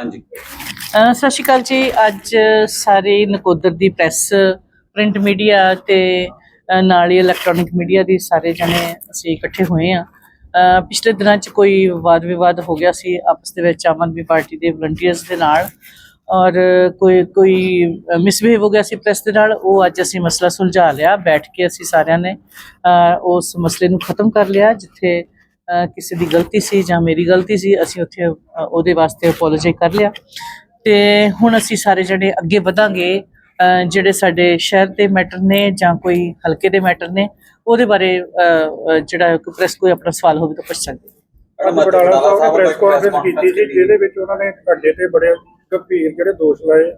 ਹਾਂਜੀ। ਅਹ ਸਤਿ ਸ਼੍ਰੀ ਅਕਾਲ ਜੀ। ਅੱਜ ਸਾਰੇ ਨਕੋਦਰ ਦੀ ਪ੍ਰੈਸ, ਪ੍ਰਿੰਟ ਮੀਡੀਆ ਤੇ, ਅਹ ਨਾਲ ਹੀ ਇਲੈਕਟ੍ਰੋਨਿਕ ਮੀਡੀਆ ਦੀ ਸਾਰੇ ਜਣੇ ਅਸੀਂ ਇਕੱਠੇ ਹੋਏ ਆ ਪਿਛਲੇ ਦਿਨਾਂ 'ਚ ਕੋਈ ਵਾਦ ਵਿਵਾਦ ਹੋ ਗਿਆ ਸੀ ਆਪਸ ਦੇ ਵਿੱਚ, ਆਮ ਆਦਮੀ ਪਾਰਟੀ ਦੇ ਵਲੰਟੀਅਰਸ ਦੇ ਨਾਲ ਔਰ ਕੋਈ ਕੋਈ ਮਿਸਬਿਹੇਵ ਹੋ ਗਿਆ ਸੀ ਪ੍ਰੈਸ ਦੇ ਨਾਲ, ਉਹ ਅੱਜ ਅਸੀਂ ਮਸਲਾ ਸੁਲਝਾ ਲਿਆ। ਬੈਠ ਕੇ ਅਸੀਂ ਸਾਰਿਆਂ ਨੇ, ਅਹ ਉਸ ਮਸਲੇ ਨੂੰ ਖਤਮ ਕਰ ਲਿਆ, ਜਿੱਥੇ ਕਿਸੇ ਦੀ ਗਲਤੀ ਸੀ ਜਾਂ ਮੇਰੀ ਗਲਤੀ ਸੀ ਅਸੀਂ ਉੱਥੇ ਅਹ ਉਹਦੇ ਵਾਸਤੇ ਅਪੋਲੋਜਾਈ ਕਰ ਲਿਆ। ਤੇ ਹੁਣ ਅਸੀਂ ਸਾਰੇ ਜਿਹੜੇ ਅੱਗੇ ਵਧਾਂਗੇ ਅਹ ਜਿਹੜੇ ਸਾਡੇ ਸ਼ਹਿਰ ਦੇ ਮੈਟਰ ਨੇ ਜਾਂ ਕੋਈ ਹਲਕੇ ਦੇ ਮੈਟਰ ਨੇ ਉਹਦੇ ਬਾਰੇ ਅਹ, ਅਹ, ਜਿਹੜਾ ਕੋਈ ਪ੍ਰੈਸ ਕੋਈ ਆਪਣਾ ਸਵਾਲ ਹੋਵੇ ਤਾਂ ਪੁੱਛ ਸਕਦੇ। ਅੱਜ ਬਟਾਲਾ ਸਾਹਿਬ ਨੇ ਪ੍ਰੈਸ ਕਾਨਫਰੰਸ ਕੀਤੀ ਸੀ ਜਿਹਦੇ ਵਿੱਚ ਉਹਨਾਂ ਨੇ ਤੁਹਾਡੇ ਤੇ ਬੜੇ ਗੰਭੀਰ ਜਿਹੜੇ ਦੋਸ਼ ਲਾਏ।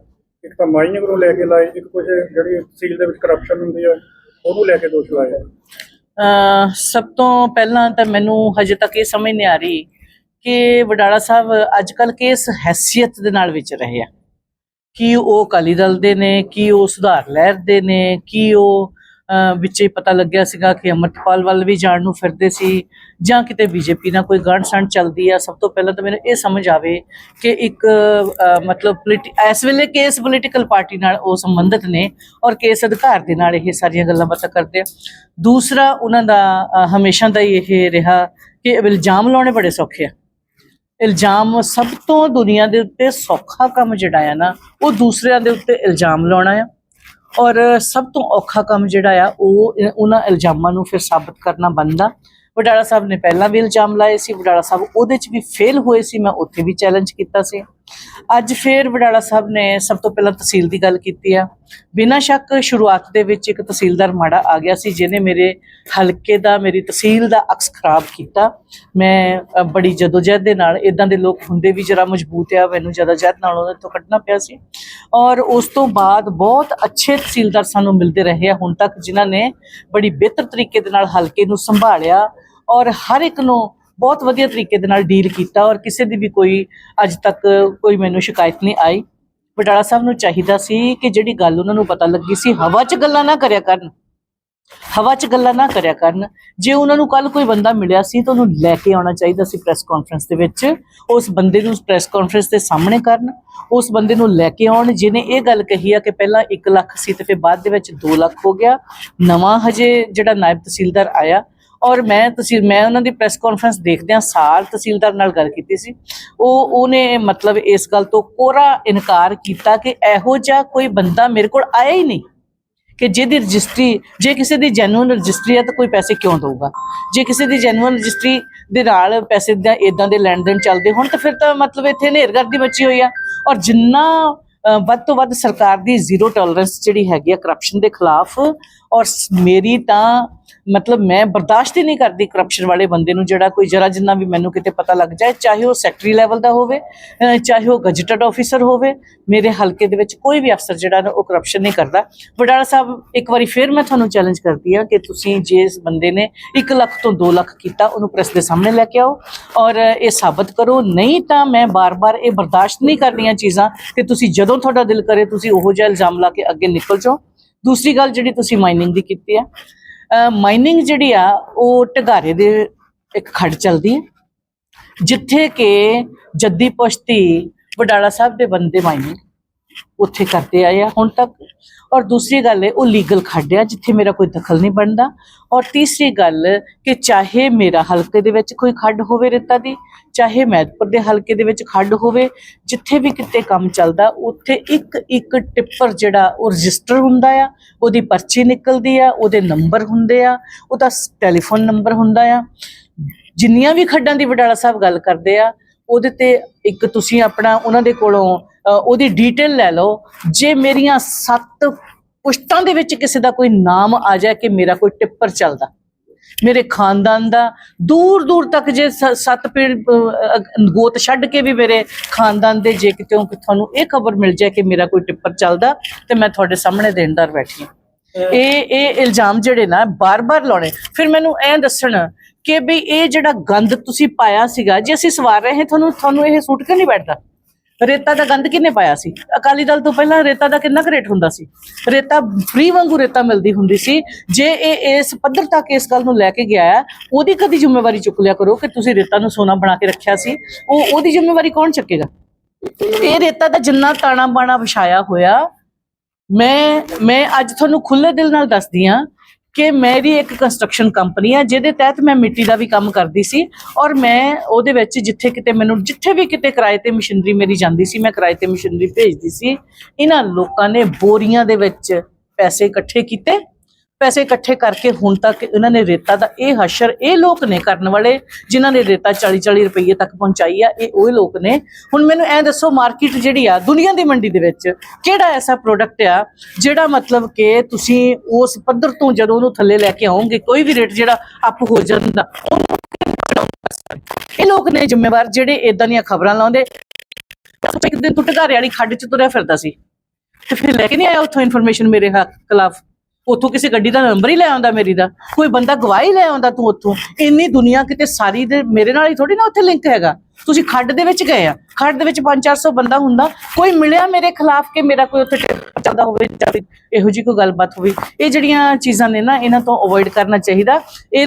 ਇੱਕ ਤਾਂ ਮਾਈਨਿੰਗ ਨੂੰ ਲੈ ਕੇ ਲਾਏ ਇੱਕ ਕੁਝ ਜਿਹੜੀ ਤਹਿਸੀਲ ਦੇ ਵਿੱਚ ਕਰਪਸ਼ਨ ਹੁੰਦੀ ਆ ਉਹਨੂੰ ਲੈ ਕੇ ਦੋਸ਼ ਲਾਏ। ਅਹ ਸਭ ਤੋਂ ਪਹਿਲਾਂ ਤਾਂ ਮੈਨੂੰ ਹਜੇ ਤੱਕ ਇਹ ਸਮਝ ਨਹੀਂ ਆ ਰਹੀ ਕਿ ਵਡਾਲਾ ਸਾਹਿਬ ਅੱਜ ਕੱਲ ਕਿਸ ਹੈਸੀਅਤ ਦੇ ਨਾਲ ਵਿਚ ਰਹੇ ਆ? ਕੀ ਉਹ ਅਕਾਲੀ ਦਲ ਦੇ ਨੇ, ਕੀ ਉਹ ਸੁਧਾਰ ਲਹਿਰ ਦੇ ਨੇ, ਕੀ ਉਹ ਵਿੱਚੇ ਪਤਾ ਲੱਗਿਆ ਸੀਗਾ ਕਿ ਅਮਰਪਾਲ ਵੱਲ ਵੀ ਜਾਣ ਨੂੰ ਫਿਰਦੇ ਸੀ ਜਾਂ ਕਿਤੇ ਬੀਜੇਪੀ ਨਾਲ ਕੋਈ ਗਾਂਢ ਸੰਡ ਚੱਲਦੀ ਆ। ਸਭ ਤੋਂ ਪਹਿਲਾਂ ਤਾਂ ਮੈਨੂੰ ਇਹ ਸਮਝ ਆਵੇ ਕਿ ਇੱਕ ਮਤਲਬ ਪੋਲੀਟੀ, ਇਸ ਵੇਲੇ ਕਿਸ ਪੋਲੀਟੀਕਲ ਪਾਰਟੀ ਨਾਲ ਉਹ ਸੰਬੰਧਿਤ ਨੇ ਔਰ ਕਿਸ ਅਧਿਕਾਰ ਦੇ ਨਾਲ ਇਹ ਸਾਰੀਆਂ ਗੱਲਾਂ ਬਾਤਾਂ ਕਰਦੇ ਆ। ਦੂਸਰਾ ਉਹਨਾਂ ਦਾ ਹਮੇਸ਼ਾ ਦਾ ਹੀ ਇਹ ਰਿਹਾ ਕਿ ਇਲਜ਼ਾਮ ਲਾਉਣੇ ਬੜੇ ਸੌਖੇ ਆ। ਇਲਜ਼ਾਮ ਸਭ ਤੋਂ ਦੁਨੀਆ ਦੇ ਉੱਤੇ ਸੌਖਾ ਕੰਮ ਜਿਹੜਾ ਆ ਨਾ, ਉਹ ਦੂਸਰਿਆਂ ਦੇ ਉੱਤੇ ਇਲਜ਼ਾਮ ਲਾਉਣਾ ਆ। ਔਰ ਸਭ ਤੋਂ ਔਖਾ ਕੰਮ ਜਿਹੜਾ ਆ, ਉਹ ਉਹਨਾਂ ਇਲਜ਼ਾਮਾਂ ਨੂੰ ਫਿਰ ਸਾਬਤ ਕਰਨਾ ਬਣਦਾ। ਵਡਾਲਾ ਸਾਹਿਬ ਨੇ ਪਹਿਲਾਂ ਵੀ ਇਲਜ਼ਾਮ ਲਾਏ ਸੀ, ਵਡਾਲਾ ਸਾਹਿਬ ਉਹਦੇ 'ਚ ਵੀ ਫੇਲ ਹੋਏ ਸੀ, ਮੈਂ ਉੱਥੇ ਵੀ ਚੈਲੰਜ ਕੀਤਾ ਸੀ। ਅੱਜ ਫੇਰ ਵਡਾਲਾ ਸਾਹਿਬ ਨੇ ਸਭ ਤੋਂ ਪਹਿਲਾਂ ਤਹਿਸੀਲ ਦੀ ਗੱਲ ਕੀਤੀ ਆ। ਬਿਨਾਂ ਸ਼ੱਕ ਸ਼ੁਰੂਆਤ ਦੇ ਵਿੱਚ ਇੱਕ ਤਹਿਸੀਲਦਾਰ ਮਾੜਾ ਆ ਗਿਆ ਸੀ ਜਿਹਨੇ ਮੇਰੇ ਹਲਕੇ ਦਾ ਮੇਰੀ ਤਹਿਸੀਲ ਦਾ ਅਕਸ ਖਰਾਬ ਕੀਤਾ। ਮੈਂ ਅ, ਬੜੀ ਜਦੋਜਹਿਦ ਦੇ ਨਾਲ ਇਦਾਂ ਦੇ ਲੋਕ ਹੁੰਦੇ ਵੀ ਜਰਾ ਮਜ਼ਬੂਤ ਆ ਮੈਨੂੰ ਜਦੋਜਹਿਦ ਨਾਲ ਉਹਨਾਂ ਤੋਂ ਕੱਢਣਾ ਪਿਆ ਸੀ। ਔਰ ਉਸ ਤੋਂ ਬਾਅਦ ਬਹੁਤ ਅੱਛੇ ਤਹਿਸੀਲਦਾਰ ਸਾਨੂੰ ਮਿਲਦੇ ਰਹੇ ਆ। ਹੁਣ ਤੱਕ ਜਿਨ੍ਹਾਂ ਨੇ ਬੜੀ ਬਿਹਤਰ ਤਰੀਕੇ ਦੇ ਨਾਲ ਹਲਕੇ ਨੂੰ ਸੰਭਾਲਿਆ ਔਰ ਹਰ ਇੱਕ ਨੂੰ ਬਹੁਤ ਵਧੀਆ ਤਰੀਕੇ ਦੇ ਨਾਲ ਡੀਲ ਕੀਤਾ ਔਰ ਕਿਸੇ ਦੀ ਵੀ ਕੋਈ ਅੱਜ ਤੱਕ ਕੋਈ ਮੈਨੂੰ ਸ਼ਿਕਾਇਤ ਨਹੀਂ ਆਈ। ਬਟਾਲਾ ਸਾਹਿਬ ਨੂੰ ਚਾਹੀਦਾ ਸੀ ਕਿ ਜਿਹੜੀ ਗੱਲ ਉਹਨਾਂ ਨੂੰ ਪਤਾ ਲੱਗੀ ਸੀ, ਹਵਾ 'ਚ ਗੱਲਾਂ ਨਾ ਕਰਿਆ ਕਰਨ। ਹਵਾ 'ਚ ਗੱਲਾਂ ਨਾ ਕਰਿਆ ਕਰਨ। ਜੇ ਉਹਨਾਂ ਨੂੰ ਕੱਲ ਕੋਈ ਬੰਦਾ ਮਿਲਿਆ ਸੀ ਤਾਂ ਉਹਨੂੰ ਲੈ ਕੇ ਆਉਣਾ ਚਾਹੀਦਾ ਸੀ ਪ੍ਰੈਸ ਕਾਨਫਰੰਸ ਦੇ ਵਿੱਚ। ਉਸ ਬੰਦੇ ਨੂੰ ਪ੍ਰੈਸ ਕਾਨਫਰੰਸ ਦੇ ਸਾਹਮਣੇ ਕਰਨ। ਉਸ ਬੰਦੇ ਨੂੰ ਲੈ ਕੇ ਆਉਣ। ਜਿਹਨੇ ਇਹ ਗੱਲ ਕਹੀ ਆ ਕਿ ਪਹਿਲਾਂ 1 ਲੱਖ ਸੀ ਤੇ ਫਿਰ ਬਾਅਦ ਦੇ ਵਿੱਚ 2 ਲੱਖ ਹੋ ਗਿਆ। ਨਵਾਂ ਹਜੇ ਜਿਹੜਾ ਨਾਇਬ ਤਹਿਸੀਲਦਾਰ ਆਇਆ ਔਰ ਮੈਂ ਤਹਿਸੀਲ ਮੈਂ ਉਹਨਾਂ ਦੀ ਪ੍ਰੈਸ ਕਾਨਫਰੰਸ ਦੇਖਦਿਆਂ ਸਾਲ ਤਹਿਸੀਲਦਾਰ ਨਾਲ ਗੱਲ ਕੀਤੀ ਸੀ। ਉਹ, ਉਹਨੇ ਮਤਲਬ ਇਸ ਗੱਲ ਤੋਂ ਕੋਰਾ ਇਨਕਾਰ ਕੀਤਾ ਕਿ ਇਹੋ ਜਿਹਾ ਕੋਈ ਬੰਦਾ ਮੇਰੇ ਕੋਲ ਆਇਆ ਹੀ ਨਹੀਂ ਕਿ ਜਿਹਦੀ ਰਜਿਸਟਰੀ, ਜੇ ਕਿਸੇ ਦੀ ਜੈਨੂਇਨ ਰਜਿਸਟਰੀ ਹੈ ਤਾਂ ਕੋਈ ਪੈਸੇ ਕਿਉਂ ਦੇਊਗਾ? ਜੇ ਕਿਸੇ ਦੀ ਜੈਨੂਇਨ ਰਜਿਸਟਰੀ ਦੇ ਨਾਲ ਪੈਸੇ ਦਾ ਇਦਾਂ ਦੇ ਲੈਣ ਦੇਣ ਚੱਲਦੇ ਹੋਣ ਤਾਂ ਫਿਰ ਤਾਂ ਮਤਲਬ ਇੱਥੇ ਹਨੇਰਗਰਦੀ ਮੱਚੀ ਹੋਈ ਆ। ਔਰ ਜਿੰਨਾ ਵੱਧ ਤੋਂ ਵੱਧ ਸਰਕਾਰ ਦੀ ਜ਼ੀਰੋ ਟੋਲਰੈਂਸ ਜਿਹੜੀ ਹੈਗੀ ਆ ਕਰਪਸ਼ਨ ਦੇ ਖਿਲਾਫ, ਔਰ ਮੇਰੀ ਤਾਂ ਮਤਲਬ ਮੈਂ ਬਰਦਾਸ਼ਤ ਹੀ ਨਹੀਂ ਕਰਦੀ ਕਰਪਸ਼ਨ ਵਾਲੇ ਬੰਦੇ ਨੂੰ, ਜਿਹੜਾ ਕੋਈ ਜਰਾ ਜਿੰਨਾ ਵੀ ਮੈਨੂੰ ਕਿਤੇ ਪਤਾ ਲੱਗ ਜਾਏ, ਚਾਹੇ ਉਹ ਸੈਕਟਰੀ ਲੈਵਲ ਦਾ ਹੋਵੇ ਚਾਹੇ ਉਹ ਗਜਟਡ ਆਫੀਸਰ ਹੋਵੇ, ਮੇਰੇ ਹਲਕੇ ਦੇ ਵਿੱਚ ਕੋਈ ਵੀ ਅਫਸਰ ਜਿਹੜਾ ਨਾ ਉਹ ਕਰਪਸ਼ਨ ਨਹੀਂ ਕਰਦਾ। ਵਡਾਲਾ ਸਾਹਿਬ, ਇੱਕ ਵਾਰੀ ਫਿਰ ਮੈਂ ਤੁਹਾਨੂੰ ਚੈਲੰਜ ਕਰਦੀ ਹਾਂ ਕਿ ਤੁਸੀਂ ਜਿਸ ਬੰਦੇ ਨੇ 1 ਲੱਖ ਤੋਂ 2 ਲੱਖ ਕੀਤਾ, ਉਹਨੂੰ ਪ੍ਰੈਸ ਦੇ ਸਾਹਮਣੇ ਲੈ ਕੇ ਆਓ ਔਰ ਇਹ ਸਾਬਤ ਕਰੋ। ਨਹੀਂ ਤਾਂ ਮੈਂ ਬਾਰ-ਬਾਰ ਇਹ ਬਰਦਾਸ਼ਤ ਨਹੀਂ ਕਰਨੀਆਂ ਚੀਜ਼ਾਂ ਕਿ ਤੁਸੀਂ ਜਦੋਂ ਤੁਹਾਡਾ ਦਿਲ ਕਰੇ, ਤੁਸੀਂ ਉਹੋ ਜਿਹਾ ਇਲਜ਼ਾਮ ਲਾ ਕੇ ਅੱਗੇ ਨਿਕਲ ਜਾਓ। ਦੂਸਰੀ ਗੱਲ ਜਿਹੜੀ ਤੁਸੀਂ ਮਾਈਨਿੰਗ ਦੀ ਕੀਤੀ ਹੈ ਮਾਈਨਿੰਗ ਜਿਹੜੀ ਆ, ਉਹ ਢਗਾਰੇ ਦੇ ਇੱਕ ਖੱਡ ਚੱਲਦੀ ਹੈ ਜਿੱਥੇ ਕਿ ਜੱਦੀ ਪੁਸ਼ਤੀ ਵਡਾਲਾ ਸਾਹਿਬ ਦੇ ਬੰਦੇ ਮਾਈਨਿੰਗ ਉੱਥੇ ਕਰਦੇ ਆਏ ਆ ਹੁਣ ਤੱਕ। ਔਰ ਦੂਸਰੀ ਗੱਲ ਹੈ, ਉਹ ਲੀਗਲ ਖੱਡਿਆ ਜਿੱਥੇ ਮੇਰਾ ਕੋਈ ਦਖਲ ਨਹੀਂ ਬਣਦਾ। ਔਰ ਤੀਸਰੀ ਗੱਲ ਕਿ ਚਾਹੇ ਮੇਰਾ ਹਲਕੇ ਦੇ ਵਿੱਚ ਕੋਈ ਖੱਡ ਹੋਵੇ ਰੇਤਾ ਦੀ, ਚਾਹੇ ਮੈਦਪੁਰ ਦੇ ਹਲਕੇ ਦੇ ਵਿੱਚ ਖੱਡ ਹੋਵੇ, ਜਿੱਥੇ ਵੀ ਕਿਤੇ ਕੰਮ ਚੱਲਦਾ, ਉੱਥੇ ਇੱਕ ਇੱਕ ਟਿੱਪਰ ਜਿਹੜਾ ਉਹ ਰਜਿਸਟਰ ਹੁੰਦਾ ਆ, ਉਹਦੀ ਪਰਚੀ ਨਿਕਲਦੀ ਆ, ਉਹਦੇ ਨੰਬਰ ਹੁੰਦੇ ਆ, ਉਹਦਾ ਟੈਲੀਫੋਨ ਨੰਬਰ ਹੁੰਦਾ ਆ। ਜਿੰਨੀਆਂ ਵੀ ਖੱਡਾਂ ਦੀ ਵਡਾਲਾ ਸਾਹਿਬ ਗੱਲ ਕਰਦੇ ਆ, ਉਹਦੇ ਤੇ ਇੱਕ ਤੁਸੀਂ ਆਪਣਾ, ਉਹਨਾਂ ਦੇ ਕੋਲੋਂ ਉਹਦੀ ਡੀਟੇਲ ਲੈ ਲਓ। ਜੇ ਮੇਰੀਆਂ ਸੱਤ ਪੁਸ਼ਤਾਂ ਦੇ ਵਿੱਚ ਕਿਸੇ ਦਾ ਕੋਈ ਨਾਮ ਆ ਜਾਏ ਕਿ ਮੇਰਾ ਕੋਈ ਟਿੱਪਰ ਚੱਲਦਾ ਮੇਰੇ ਖਾਨਦਾਨ ਦਾ ਦੂਰ ਦੂਰ ਤੱਕ ਜੇ ਸੱਤ ਪੀੜ ਗੋਤ ਛੱਡ ਕੇ ਵੀ ਮੇਰੇ ਖਾਨਦਾਨ ਦੇ ਜੇ ਕਿਤੇ ਕਿ ਤੁਹਾਨੂੰ ਇਹ ਖਬਰ ਮਿਲ ਜਾਏ ਕਿ ਮੇਰਾ ਕੋਈ ਟਿੱਪਰ ਚੱਲਦਾ ਤੇ ਮੈਂ ਤੁਹਾਡੇ ਸਾਹਮਣੇ ਦੇਣਦਾਰ ਬੈਠੀ ਹਾਂ। ਇਹ ਇਹ ਇਲਜ਼ਾਮ ਜਿਹੜੇ ਨਾ ਬਾਰ-ਬਾਰ ਲਾਉਣੇ। ਫਿਰ ਮੈਨੂੰ ਐਂ ਦੱਸਣ ਕਿ ਵੀ ਇਹ ਜਿਹੜਾ ਗੰਦ ਤੁਸੀਂ ਪਾਇਆ ਸੀਗਾ ਜੇ ਅਸੀਂ ਸਵਾਰ ਰਹੇ ਹਾਂ ਤੁਹਾਨੂੰ ਤੁਹਾਨੂੰ ਇਹ ਸੂਟ ਕਿਉਂ ਨਹੀਂ ਬੈਠਦਾ? ਰੇਤਾ ਦਾ ਗੰਦ ਕਿੰਨੇ ਪਾਇਆ ਸੀ? ਅਕਾਲੀ ਦਲ ਤੋਂ ਪਹਿਲਾਂ ਰੇਤਾ ਦਾ ਕਿੰਨਾ ਕੁ ਰੇਟ ਹੁੰਦਾ ਸੀ? ਰੇਤਾ ਫ੍ਰੀ ਵਾਂਗੂ ਰੇਤਾ ਮਿਲਦੀ ਹੁੰਦੀ ਸੀ। ਜੇ ਇਹ ਇਸ ਪੱਧਰ ਤੱਕ ਇਸ ਗੱਲ ਨੂੰ ਲੈ ਕੇ ਗਿਆ ਹੈ, ਉਹਦੀ ਕਦੀ ਜ਼ਿੰਮੇਵਾਰੀ ਚੁੱਕ ਲਿਆ ਕਰੋ ਕਿ ਤੁਸੀਂ ਰੇਤਾ ਨੂੰ ਸੋਨਾ ਬਣਾ ਕੇ ਰੱਖਿਆ ਸੀ। ਉਹ ਉਹਦੀ ਜ਼ਿੰਮੇਵਾਰੀ ਕੌਣ ਚੱਕੇਗਾ? ਇਹ ਰੇਤਾ ਦਾ ਜਿੰਨਾ ਤਾਣਾ ਬਾਣਾ ਵਿਛਾਇਆ ਹੋਇਆ ਮੈਂ ਮੈਂ ਅੱਜ ਤੁਹਾਨੂੰ ਖੁੱਲੇ ਦਿਲ ਨਾਲ ਦੱਸਦੀ ਹਾਂ ਕਿ ਮੇਰੀ ਇੱਕ ਕੰਸਟਰਕਸ਼ਨ ਕੰਪਨੀ ਹੈ ਜਿਹਦੇ ਤਹਿਤ ਮੈਂ ਮਿੱਟੀ ਦਾ ਵੀ ਕੰਮ ਕਰਦੀ ਸੀ ਔਰ ਮੈਂ ਉਹਦੇ ਵਿੱਚ ਜਿੱਥੇ ਕਿਤੇ ਮੈਨੂੰ, ਜਿੱਥੇ ਵੀ ਕਿਤੇ ਕਿਰਾਏ ਤੇ ਮਸ਼ੀਨਰੀ ਮੇਰੀ ਜਾਂਦੀ ਸੀ, ਮੈਂ ਕਿਰਾਏ ਤੇ ਮਸ਼ੀਨਰੀ ਭੇਜਦੀ ਸੀ। ਇਹਨਾਂ ਲੋਕਾਂ ਨੇ ਬੋਰੀਆਂ ਦੇ ਵਿੱਚ ਪੈਸੇ ਇਕੱਠੇ ਕੀਤੇ ਪੈਸੇ ਇਕੱਠੇ ਕਰਕੇ ਹੁਣ ਤੱਕ ਇਹਨਾਂ ਨੇ ਰੇਤਾ ਦਾ ਇਹ ਹਸ਼ਰ ਇਹ ਲੋਕ ਨੇ ਕਰਨ ਵਾਲੇ ਜਿਨ੍ਹਾਂ ਨੇ ਰੇਤਾ 40 40 ਰੁਪਏ ਤੱਕ ਪਹੁੰਚਾਈ ਆ, ਇਹ ਉਹ ਲੋਕ ਨੇ। ਹੁਣ ਮੈਨੂੰ ਐ ਦੱਸੋ, ਮਾਰਕੀਟ ਜਿਹੜੀ ਆ, ਦੁਨੀਆ ਦੀ ਮੰਡੀ ਦੇ ਵਿੱਚ ਕਿਹੜਾ ਐਸਾ ਪ੍ਰੋਡਕਟ ਆ ਜਿਹੜਾ ਮਤਲਬ ਕਿ ਤੁਸੀਂ ਉਸ ਪੱਧਰ ਤੋਂ ਜਦੋਂ ਉਹਨੂੰ ਥੱਲੇ ਲੈ ਕੇ ਆਉਂਗੇ ਕੋਈ ਵੀ ਰੇਟ ਜਿਹੜਾ ਅਪ ਹੋ ਜਾਂਦਾ, ਉਹਨੂੰ ਇਹ ਲੋਕ ਨੇ ਜ਼ਿੰਮੇਵਾਰ ਜਿਹੜੇ ਇਦਾਂ ਦੀਆਂ ਖਬਰਾਂ ਲਾਉਂਦੇ। ਇੱਕ ਦਿਨ ਤੂੰ ਢਗਾਰੇ ਵਾਲੀ ਖੱਡ 'ਚ ਤੁਰਿਆ ਫਿਰਦਾ ਸੀ, ਤੇ ਫਿਰ ਲੈ ਕੇ ਨਹੀਂ ਆਇਆ ਉੱਥੋਂ ਇਨਫੋਰਮੇਸ਼ਨ ਮੇਰੇ ਹੱਕ ਖਿਲਾਫ? ਉੱਥੋਂ ਕਿਸੇ ਗੱਡੀ ਦਾ ਨੰਬਰ ਹੀ ਲੈ ਆਉਂਦਾ ਮੇਰੀ ਦਾ। ਕੋਈ ਬੰਦਾ ਗਵਾਹੀ ਲੈ ਆਉਂਦਾ ਤੂੰ ਉੱਥੋਂ। ਇੰਨੀ ਦੁਨੀਆ ਕਿਤੇ ਸਾਰੀ ਦੇ ਮੇਰੇ ਨਾਲ ਹੀ ਥੋੜੀ ਨਾ ਉੱਥੇ ਲਿੰਕ ਹੈਗਾ। ਤੁਸੀਂ ਖੱਡ ਦੇ ਵਿੱਚ ਗਏ ਆ। ਖੱਡ ਦੇ ਵਿੱਚ 5-400 ਬੰਦਾ ਹੁੰਦਾ। ਕੋਈ ਮਿਲਿਆ ਮੇਰੇ ਖਿਲਾਫ ਕਿ ਮੇਰਾ ਕੋਈ ਉੱਥੇ ਚੱਲਦਾ ਹੋਵੇ ਜਾਂ ਇਹੋ ਜੀ ਕੋਈ ਗੱਲਬਾਤ ਹੋਵੇ। ਇਹ ਜਿਹੜੀਆਂ ਚੀਜ਼ਾਂ ਨੇ ਨਾ, ਇਹਨਾਂ ਤੋਂ ਅਵੋਇਡ ਕਰਨਾ ਚਾਹੀਦਾ। ਇਹ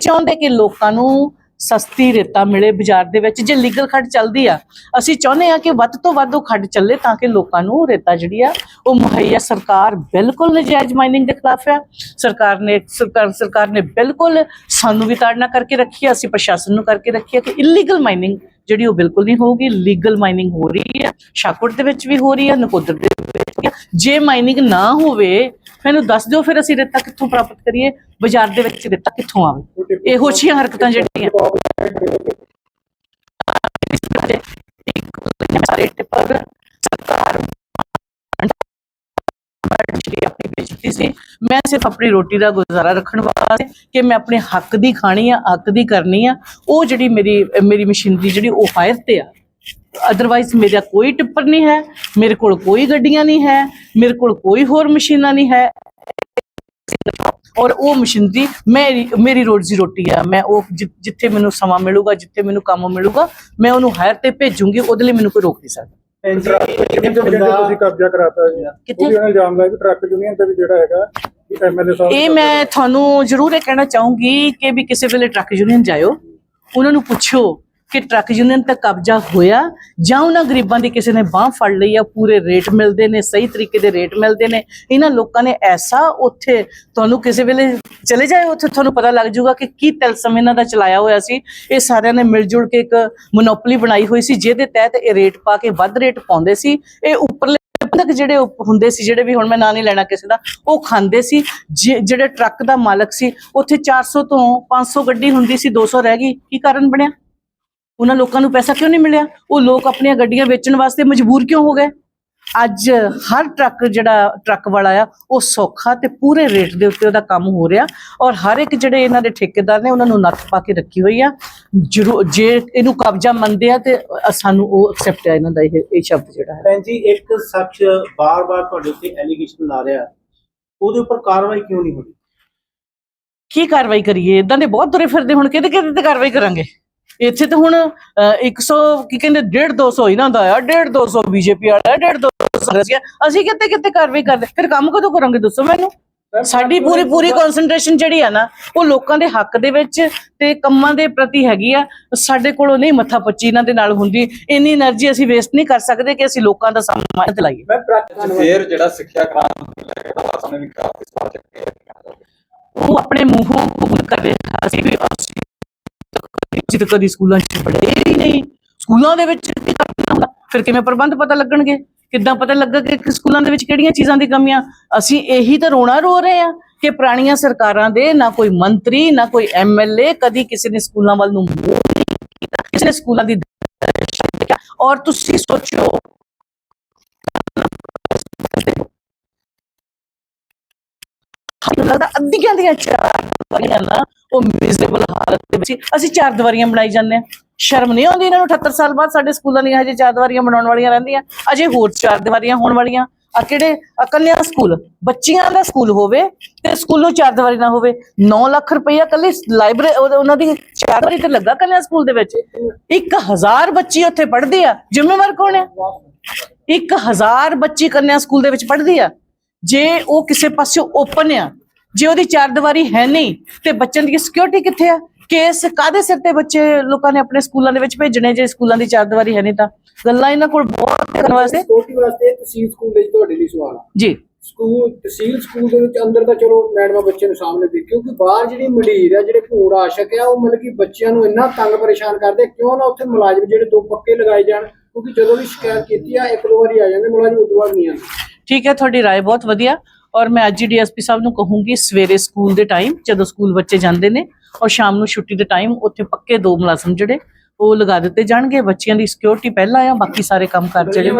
ਚਾਹੁੰਦੇ ਕਿ ਲੋਕਾਂ ਨੂੰ ਸਸਤੀ ਰੇਤਾ ਮਿਲੇ ਬਾਜ਼ਾਰ ਦੇ ਵਿੱਚ। ਜੇ ਲੀਗਲ ਖੱਡ ਚੱਲਦੀ ਆ, ਅਸੀਂ ਚਾਹੁੰਦੇ ਆ ਕਿ ਵੱਧ ਤੋਂ ਵੱਧ ਉਹ ਖੱਡ ਚੱਲੇ ਤਾਂ ਕਿ ਲੋਕਾਂ ਨੂੰ ਰੇਤਾ ਜਿਹੜੀ ਆ ਉਹ ਮੁਹੱਈਆ ਸਰਕਾਰ ਬਿਲਕੁਲ ਨਜਾਇਜ਼ ਮਾਈਨਿੰਗ ਦੇ ਖਿਲਾਫ ਹੈ। ਸਰਕਾਰ ਨੇ ਸਰਕਾਰ ਸਰਕਾਰ ਨੇ ਬਿਲਕੁਲ ਸਾਨੂੰ ਵੀ ਤਾੜਨਾ ਕਰਕੇ ਰੱਖੀ ਹੈ, ਅਸੀਂ ਪ੍ਰਸ਼ਾਸਨ ਨੂੰ ਕਰਕੇ ਰੱਖੀ ਹੈ ਕਿ ਇਲੀਗਲ ਮਾਈਨਿੰਗ ਜਿਹੜੀ ਉਹ ਬਿਲਕੁਲ ਨਹੀਂ ਹੋਊਗੀ ਲੀਗਲ ਮਾਈਨਿੰਗ ਹੋ ਰਹੀ ਹੈ ਸ਼ਾਕੁੜ ਦੇ ਵਿੱਚ ਵੀ ਹੋ ਰਹੀ ਹੈ, ਨਕੋਦਰ ਦੇ ਵਿੱਚ ਜੇ ਮਾਈਨਿੰਗ ਨਾ ਹੋਵੇ, ਮੈਨੂੰ ਦੱਸ ਦਿਓ ਫਿਰ ਅਸੀਂ ਰੇਤਾ ਕਿੱਥੋਂ ਪ੍ਰਾਪਤ ਕਰੀਏ? ਬਾਜ਼ਾਰ ਦੇ ਵਿੱਚ ਰੇਤਾ ਕਿੱਥੋਂ ਆਵੇ? ਇਹੋ ਜਿਹੀਆਂ ਹਰਕਤਾਂ ਜਿਹੜੀਆਂ ਸਿਰਫ ਆਪਣੀ ਰੋਟੀ ਦਾ ਗੁਜ਼ਾਰਾ ਰੱਖਣ ਵਾਸਤੇ ਕਿ ਮੈਂ ਆਪਣੇ ਹੱਕ ਦੀ ਖਾਣੀ ਆ ਹੱਕ ਦੀ ਕਰਨੀ ਆ ਉਹ ਜਿਹੜੀ ਮੇਰੀ ਮੇਰੀ ਮਸ਼ੀਨਰੀ ਜਿਹੜੀ ਉਹ ਹਾਇਰ ਤੇ ਆ। ਅਦਰਵਾਈਜ਼ ਮੇਰਾ ਕੋਈ ਟਿੱਪਰ ਨਹੀਂ ਹੈ ਮੇਰੇ ਕੋਲ ਕੋਈ ਗੱਡੀਆਂ ਨਹੀਂ ਹੈ ਮੇਰੇ ਕੋਲ ਕੋਈ ਹੋਰ ਮਸ਼ੀਨਾਂ ਨਹੀਂ ਹੈ। ਔਰ ਉਹ ਮਸ਼ੀਨਰੀ ਮੇਰੀ ਮੇਰੀ ਰੋਜ਼ੀ ਰੋਟੀ ਆ। ਮੈਂ ਉਹ ਜਿੱਥੇ ਮੈਨੂੰ ਸਮਾਂ ਮਿਲੂਗਾ ਜਿੱਥੇ ਮੈਨੂੰ ਕੰਮ ਮਿਲੂਗਾ ਮੈਂ ਉਹਨੂੰ ਹਾਇਰ ਤੇ ਭੇਜੂੰਗੀ ਉਹਦੇ ਲਈ ਮੈਨੂੰ ਕੋਈ ਰੋਕ ਨਹੀਂ ਸਕਦਾ। ਕਿਤੇ ਤੁਸੀਂ ਕਬਜ਼ਾ ਕਰਾਤਾ ਜੀ। ਵੀ ਉਹਨਾਂ ਇਲਜ਼ਾਮ ਲਾਇਆ ਕਿ ਟਰੱਕ ਯੂਨੀਅਨ ਤੇ ਵੀ ਜਿਹੜਾ ਹੈਗਾ ਐਮਐਲਏ ਸਾਹਿਬ ਇਹ ਮੈਂ ਤੁਹਾਨੂੰ ਜ਼ਰੂਰ ਇਹ ਕਹਿਣਾ ਚਾਹੂੰਗੀ ਕਿ ਵੀ ਕਿਸੇ ਵੇਲੇ ਟਰੱਕ ਯੂਨੀਅਨ ਜਾਇਓ, ਉਹਨਾਂ ਨੂੰ ਪੁੱਛੋ ਕਿ ਟਰੱਕ ਯੂਨੀਅਨ ਤੇ ਕਬਜ਼ਾ ਹੋਇਆ ਜਾਂ ਉਹਨਾਂ ਗਰੀਬਾਂ ਦੀ ਕਿਸੇ ਨੇ ਬਾਹ ਫੜ ਲਈ ਆ, ਪੂਰੇ ਰੇਟ ਮਿਲਦੇ ਨੇ, ਸਹੀ ਤਰੀਕੇ ਦੇ ਰੇਟ ਮਿਲਦੇ ਨੇ। ਇਹਨਾਂ ਲੋਕਾਂ ਨੇ ਐਸਾ ਉੱਥੇ ਤੁਹਾਨੂੰ ਕਿਸੇ ਵੇਲੇ ਚਲੇ ਜਾਏ ਉੱਥੇ ਤੁਹਾਨੂੰ ਪਤਾ ਲੱਗ ਜਾਊਗਾ ਕਿ ਕੀ ਤਲਸਮ ਇਹਨਾਂ ਦਾ ਚਲਾਇਆ ਹੋਇਆ ਸੀ। ਇਹ ਸਾਰਿਆਂ ਨੇ ਮਿਲ ਜੁਲ ਕੇ ਇੱਕ ਮੋਨੋਪੋਲੀ ਬਣਾਈ ਹੋਈ ਸੀ, ਜਿਹਦੇ ਤਹਿਤ ਇਹ ਰੇਟ ਪਾ ਕੇ ਵੱਧ ਰੇਟ ਪਾਉਂਦੇ ਸੀ। ਇਹ ਉੱਪਰਲੇ ਤੱਕ ਜਿਹੜੇ ਹੁੰਦੇ ਸੀ, ਜਿਹੜੇ ਵੀ ਹੁਣ ਮੈਂ ਨਾਂ ਨਹੀਂ ਲੈਣਾ ਕਿਸੇ ਦਾ, ਉਹ ਖਾਂਦੇ ਸੀ। ਜਿਹੜੇ ਟਰੱਕ ਦਾ ਮਾਲਕ ਸੀ, ਉੱਥੇ 400 ਤੋਂ 500 ਗੱਡੀ ਹੁੰਦੀ ਸੀ 200 ਰਹਿ ਗਈ। ਕੀ ਕਾਰਨ ਬਣਿਆ? ਉਹਨਾਂ ਲੋਕਾਂ ਨੂੰ ਪੈਸਾ ਕਿਉਂ ਨਹੀਂ ਮਿਲਿਆ? ਉਹ ਲੋਕ ਆਪਣੀਆਂ ਗੱਡੀਆਂ ਵੇਚਣ ਵਾਸਤੇ ਮਜਬੂਰ ਕਿਉਂ ਹੋ ਗਏ? ਅੱਜ ਹਰ ਟਰੱਕ ਜਿਹੜਾ ਟਰੱਕ ਵਾਲਾ ਆ, ਉਹ ਸੌਖਾ ਤੇ ਪੂਰੇ ਰੇਟ ਦੇ ਉੱਤੇ ਉਹਦਾ ਕੰਮ ਹੋ ਰਿਹਾ। ਔਰ ਹਰ ਇੱਕ ਜਿਹੜੇ ਇਹਨਾਂ ਦੇ ਠੇਕੇਦਾਰ ਨੇ, ਉਹਨਾਂ ਨੂੰ ਨੱਥ ਪਾ ਕੇ ਰੱਖੀ ਹੋਈ ਆ। ਜਰੂਰ ਜੇ ਇਹਨੂੰ ਕਬਜ਼ਾ ਮੰਨਦੇ ਆ ਤੇ ਸਾਨੂੰ ਉਹ ਐਕਸੈਪਟ ਹੈ ਇਹਨਾਂ ਦਾ ਇਹ ਇਹ ਸ਼ਬਦ ਜਿਹੜਾ ਹੈ। ਭੈਣ ਜੀ ਇੱਕ ਸ਼ਖਸ ਬਾਰ-ਬਾਰ ਤੁਹਾਡੇ ਉੱਤੇ ਐਲੀਗੇਸ਼ਨ ਲਾ ਰਿਹਾ। ਉਹਦੇ ਉੱਪਰ ਕਾਰਵਾਈ ਕਿਉਂ ਨਹੀਂ ਹੋਈ ਕੀ ਕਾਰਵਾਈ ਕਰੀਏ? ਇਦਾਂ ਦੇ ਬਹੁਤ ਤੁਰੇ ਫਿਰਦੇ ਹੁਣ ਕਿਹਦੇ ਕਿਹਦੇ ਤੇ ਕਾਰਵਾਈ ਕਰਾਂਗੇ? ਇੱਥੇ ਤਾਂ ਹੁਣ ਅ, 100 ਕੀ ਕਹਿੰਦੇ 1.5 200 ਇਹਨਾਂ ਦਾ ਆ 1.5 200 ਬੀਜੇਪੀ ਵਾਲਾ 1.5 200 ਅਸੀਂ ਅਸੀਂ ਕਿੱਥੇ ਕਿੱਥੇ ਕਾਰਵਾਈ ਕਰਦੇ? ਫਿਰ ਕੰਮ ਕਦੋਂ ਕਰਾਂਗੇ ਦੱਸੋ ਮੈਨੂੰ? ਸਾਡੀ ਪੂਰੀ ਪੂਰੀ ਕਨਸੈਂਟ੍ਰੇਸ਼ਨ ਜਿਹੜੀ ਆ ਨਾ ਉਹ ਲੋਕਾਂ ਦੇ ਹੱਕ ਦੇ ਵਿੱਚ ਤੇ ਕੰਮਾਂ ਦੇ ਪ੍ਰਤੀ ਹੈਗੀ ਆ। ਸਾਡੇ ਕੋਲੋਂ ਨਹੀਂ ਮੱਥਾ ਪੱਚੀ ਇਹਨਾਂ ਦੇ ਨਾਲ ਹੁੰਦੀ। ਇੰਨੀ એનર્ਜੀ ਅਸੀਂ ਵੇਸਟ ਨਹੀਂ ਕਰ ਸਕਦੇ ਕਿ ਅਸੀਂ ਲੋਕਾਂ ਦਾ ਸਮਾਂ ਚਲਾਈਏ। ਫੇਰ ਜਿਹੜਾ ਸਿੱਖਿਆ ਕ੍ਰਾਂਤੀ ਸਮੇਂ ਵੀ ਕਾਫੀ ਸਵਾਲ ਚੱਕੇ ਉਹ ਆਪਣੇ ਮੂੰਹੋਂ ਕਬੂਲ ਕਰਦੇ ਅਸੀਂ ਵੀ ਅਸੀਂ ਕਦੀ ਸਕੂਲਾਂ 'ਚ ਪੜ੍ਹੇ ਨਹੀਂ। ਸਕੂਲਾਂ ਦੇ ਵਿੱਚ ਫਿਰ ਕਿਵੇਂ ਪ੍ਰਬੰਧ ਪਤਾ ਲੱਗਣਗੇ? ਕਿੱਦਾਂ ਪਤਾ ਲੱਗਾ ਕਿ ਸਕੂਲਾਂ ਦੇ ਵਿੱਚ ਕਿਹੜੀਆਂ ਚੀਜ਼ਾਂ ਦੀ ਕਮੀਆਂ? ਅਸੀਂ ਇਹੀ ਤਾਂ ਰੋਣਾ ਰੋ ਰਹੇ ਆ ਕਿ ਪੁਰਾਣੀਆਂ ਸਰਕਾਰਾਂ ਦੇ ਨਾ ਕੋਈ ਮੰਤਰੀ, ਨਾ ਕੋਈ ਐਮਐਲਏ ਕਦੀ ਕਿਸੇ ਨੇ ਸਕੂਲਾਂ ਵੱਲ ਨੂੰ ਕਿਸੇ ਨੇ ਸਕੂਲਾਂ ਦੀ ਔਰ ਤੁਸੀਂ ਸੋਚੋ। ਸਾਨੂੰ ਲੱਗਦਾ ਅੱਧੀਆਂ ਦੀਆਂ ਚਾਰ ਦੀਵਾਰੀਆਂ ਨਾ ਉਹ ਮਿਜ਼ਰੇਬਲ ਹਾਲਤ ਦੇ ਵਿੱਚ ਅਸੀਂ ਚਾਰ ਦੀਵਾਰੀਆਂ ਬਣਾਈ ਜਾਂਦੇ ਆ ਸ਼ਰਮ ਨਹੀਂ ਆਉਂਦੀ ਇਹਨਾਂ ਨੂੰ? 78 ਸਾਲ ਬਾਅਦ ਸਾਡੇ ਸਕੂਲਾਂ ਦੀਆਂ ਹਜੇ ਚਾਰ ਦੀਵਾਰੀਆਂ ਬਣਾਉਣ ਵਾਲੀਆਂ ਰਹਿੰਦੀਆਂ, ਅਜੇ ਹੋਰ ਚਾਰ ਦੀਵਾਰੀਆਂ ਹੋਣ ਵਾਲੀਆਂ। ਆ ਕਿਹੜੇ? ਆ ਕੰਨਿਆ ਸਕੂਲ, ਬੱਚਿਆਂ ਦਾ ਸਕੂਲ ਹੋਵੇ ਤੇ ਸਕੂਲੋਂ ਚਾਰ ਦੀਵਾਰੀ ਨਾ ਹੋਵੇ। 9 ਲੱਖ ਰੁਪਈਆ ਕੱਲੀ ਲਾਇਬ੍ਰੇਰੀ ਉਹਨਾਂ ਦੀ ਚਾਰ ਦੀਵਾਰੀ ਤੇ ਲੱਗਾ ਕੰਨਿਆ ਸਕੂਲ ਦੇ ਵਿੱਚ। 1000 ਬੱਚੀ ਉੱਥੇ ਪੜ੍ਹਦੀ ਆ। ਜ਼ਿੰਮੇਵਾਰ ਕੌਣ ਹੈ 1000 ਬੱਚੀ ਕੰਨਿਆ ਸਕੂਲ ਦੇ ਵਿੱਚ ਪੜ੍ਹਦੀ ਆ। ਜੇ ਉਹ ਕਿਸੇ ਪਾਸੇ ਓਪਨ ਆ, ਜੇ ਉਹਦੀ ਚਾਰ ਦੀਵਾਰੀ ਹੈ ਨਹੀਂ, ਤੇ ਬੱਚਿਆਂ ਦੀ ਸਿਕਿਉਰਿਟੀ ਕਿੱਥੇ ਆ? ਕੇਸ ਕਾਦੇ ਸਿਰ ਤੇ ਬੱਚੇ ਲੋਕਾਂ ਨੇ ਆਪਣੇ ਸਕੂਲਾਂ ਦੇ ਵਿੱਚ ਭੇਜਣੇ ਜੇ ਸਕੂਲਾਂ ਦੀ ਚਾਰਦੀਵਾਰੀ ਹੈ ਨਹੀਂ ਤਾਂ ਗੱਲਾਂ ਇਹਨਾਂ ਕੋਲ ਬਹੁਤ ਕਰਨ ਵਾਸਤੇ ਸਿਕਿਉਰਿਟੀ ਵਾਸਤੇ ਤਹਿਸੀਲ ਸਕੂਲ ਲਈ ਤੁਹਾਡੇ ਲਈ ਸਵਾਲ ਆ ਜੀ ਸਕੂਲ ਤਹਿਸੀਲ ਸਕੂਲ ਦੇ ਵਿੱਚ ਅੰਦਰ ਤਾਂ ਚਲੋ ਮੈਡਮਾਂ ਬੱਚੇ ਨੂੰ ਸਾਹਮਣੇ ਦੇ ਕਿਉਂਕਿ ਬਾਹਰ ਜਿਹੜੀ ਮੰਡੀਰ ਆ ਜਿਹੜੇ ਭੂਰ ਆਸ਼ਕ ਆ ਉਹ ਮਤਲਬ ਕਿ ਬੱਚਿਆਂ ਨੂੰ ਇੰਨਾ ਤੰਗ ਪਰੇਸ਼ਾਨ ਕਰਦੇ ਕਿਉਂ ਨਾ ਉੱਥੇ ਮੁਲਾਜ਼ਮ ਜਿਹੜੇ ਦੋ ਪੱਕੇ ਲਗਾਏ ਜਾਣ ਕਿਉਂਕਿ ਜਦੋਂ ਵੀ ਸ਼ਿਕਾਇਤ ਕੀਤੀ ਆ ਇੱਕ ਦੋ ਵਾਰੀ ਆ ਜਾਂਦੇ ਮੁਲਾਜ਼ਮ ਉਦੋਂ ਬਾਅਦ ਨਹੀਂ ਆਉਂਦੇ ਠੀਕ ਹੈ ਤੁਹਾਡੀ رائے ਬਹੁਤ ਵਧੀਆ ਔਰ ਮੈਂ ਅੱਜ ਹੀ ਡੀਐਸਪੀ ਸਾਹਿਬ ਨੂੰ ਕਹੂੰਗੀ ਸਵੇਰੇ ਸਕੂਲ ਦੇ ਟਾਈਮ ਜਦੋਂ ਸਕੂਲ ਬੱਚੇ ਜਾਂਦੇ ਨੇ ਔਰ ਸ਼ਾਮ ਨੂੰ ਛੁੱਟੀ ਦੇ ਟਾਈਮ ਉੱਥੇ ਪੱਕੇ ਦੋ ਮੁਲਾਜ਼ਮ ਜਿਹੜੇ ਉਹ ਲਗਾ ਦਿੱਤੇ ਜਾਣਗੇ। ਬੱਚਿਆਂ ਦੀ ਸਿਕਿਉਰਿਟੀ ਪਹਿਲਾਂ ਆ ਬਾਕੀ ਸਾਰੇ ਕੰਮ ਕਰ ਜਿਹੜੇ